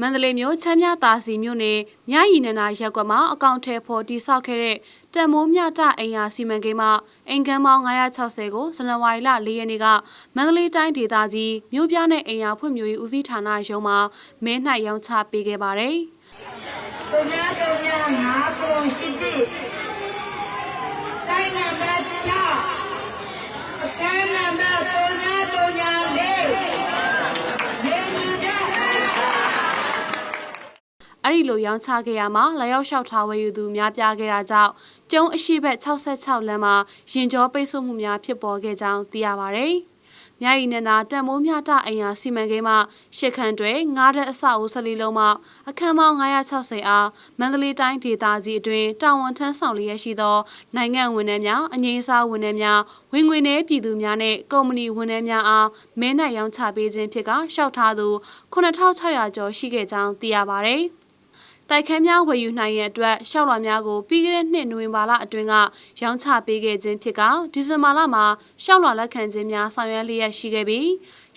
မန္တလေးမြို့ချမ်းမြသာစီမြို့နယ်မြရီနန္ဒာရက်ကွက်မှာအကောင့်ထဲဖော်တိဆောက်ခဲ့တဲ့တန်မိုးမြတအိမ်ယာစီမံကိန်းမှာအိမ်ကန်းပေါင်း960ကိုဇန်နဝါရီလ4ရက်နေ့ကမန္တလေးတိုင်းဒေသကြီးမြို့ပြနဲ့အိမ်ယာဖွံ့ဖြိုးရေးဦးစီးဌာနရုံးမှာမဲနှိုက်ရောင်းချပေးခဲ့ပါတယ်။တုံညာတုံညာငါးပုံရှိတိတိုင်းနံပါတ်6အခန်းနံပါတ်တုံညာတုံညာလေးမြေကြီးတဲ့ အဲ့ဒီလိုရောင်းချခဲ့ရမှာလာရောက်လျှောက်ထားဝယ်ယူသူများပြားခဲ့တာကြောင့်ကျုံအရှိဘက်66လမ်းမှာရင်ကျော်ပိတ်ဆို့မှုများဖြစ်ပေါ်ခဲ့ကြောင်းသိရပါဗျ။မြရီနန္ဒာတန်မိုးမြတအိမ်ယာစီမံကိန်းမှရှစ်ခန့်တွဲငါးတဲ့အဆောက်အဦ14လုံးမှအခန်းပေါင်း960အားမန္တလေးတိုင်းဒေသကြီးအတွင်းတာဝန်ထမ်းဆောင်လျက်ရှိသော နိုင်ငံဝန်ထမ်းများအငြိမ်းစားဝန်ထမ်းများဝင်ငွေနည်းပြည်သူများနဲ့ကုမ္ပဏီဝန်ထမ်းများအားမဲနှက်ရောင်းချပေးခြင်းဖြစ်ကရှောက်ထားသူ9600ကျော်ရှိခဲ့ကြောင်းသိရပါဗျ။ တိုက်ခန်းများဝယ်ယူနိုင်ရန်အတွက်ရှောက်လွှာများကိုပြီးခဲ့တဲ့နှစ်နိုဝင်ဘာလအတွင်းကရောင်းချပေးခဲ့ခြင်းဖြစ်ကဒီဇင်ဘာလမှာရှောက်လွှာလက်ခံခြင်းများဆောင်ရွက်လျက်ရှိခဲ့ပြီး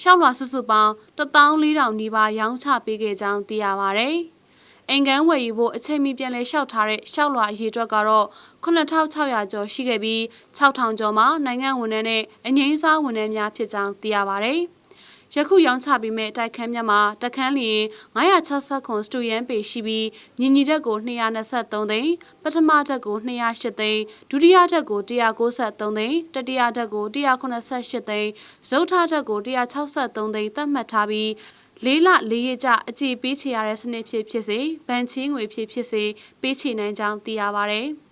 ရှောက်လွှာစုစုပေါင်း14000နီးပါးရောင်းချပေးခဲ့ကြောင်းသိရပါဗျ။အင်ကန်ဝယ်ယူဖို့အချိန်မီပြန်လည်လျှောက်ထားတဲ့ရှောက်လွှာအရေးအတွက်ကတော့9600ကျော်ရှိခဲ့ပြီး6000ကျော်မှာနိုင်ငံဝန်ထမ်းနဲ့အငိမ့်စားဝန်ထမ်းများဖြစ်ကြောင်းသိရပါဗျ။ ယခုရောင်းချပေးမဲ့တိုက်ခန်းမြတ်မှာတက်ခန်းလျင်960ခွန်စတူယန်ပေရှိပြီးညီညီတက်ကို223သိန်းပထမတက်ကို208သိန်းဒုတိယတက်ကို193သိန်းတတိယတက်ကို188သိန်းဇုတ်ထတက်ကို163သိန်းသတ်မှတ်ထားပြီးလေးလလေးရကြအကြည့်ပေးချရတဲ့စနစ်ဖြစ်ဖြစ်စေဗန်ချင်းငွေဖြစ်ဖြစ်စေပေးချေနိုင်ကြောင်းသိရပါဗျ။